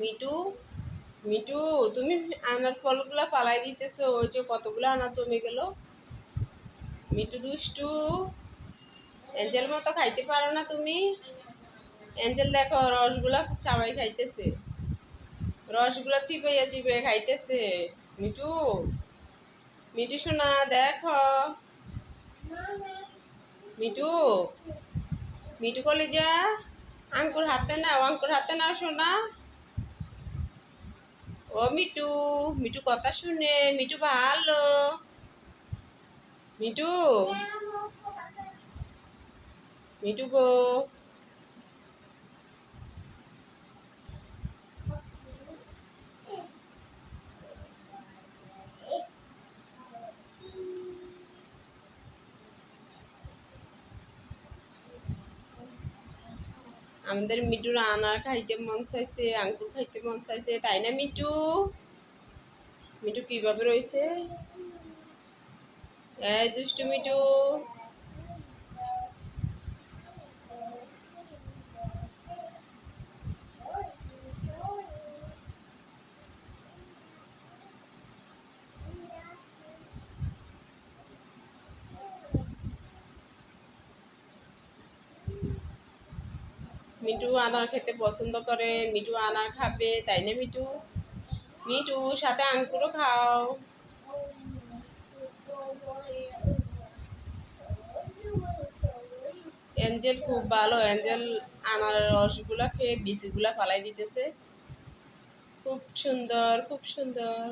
Me too me too তুমি আনার ফলগুলা পালাই দিতেছো, ওই যে কতগুলো আনার জমে গেল? মিটু দুষ্টু, এঞ্জেল মতো খাইতে পারো না তুমি? এঞ্জেল দেখো, রসগুলা চাবাই খাইতেছে। রসগুলা চিবাইয়া চিবাইয়া খাইতেছে। মিটু মিটু শোনা দেখো। Me too me too কলেজা? আঙ্কুর হাতে নাও, আঙ্কুর হাতে নাও শোনা ও মিটু মিটু কথা শুনে মিটু ভালো। মিটু? মিটু গো। আমাদের মিটুর আনার খাইতে মন চাইছে আঙ্গুর খাইতে মন চাইছে, তাই না মিটু? মিটু কীভাবে রয়েছে এই দুষ্টু মিটু। মিটু আনার খেতে পছন্দ করে মিটু আনার খাবে, তাই না মিটু মিটু সাথে আঙ্কুরও খাও। অ্যাঞ্জেল খুব ভালো। অ্যাঞ্জেল আনার রসগুলা খেয়ে বিচিগুলা ফালাই দিতেছে। খুব সুন্দর খুব সুন্দর।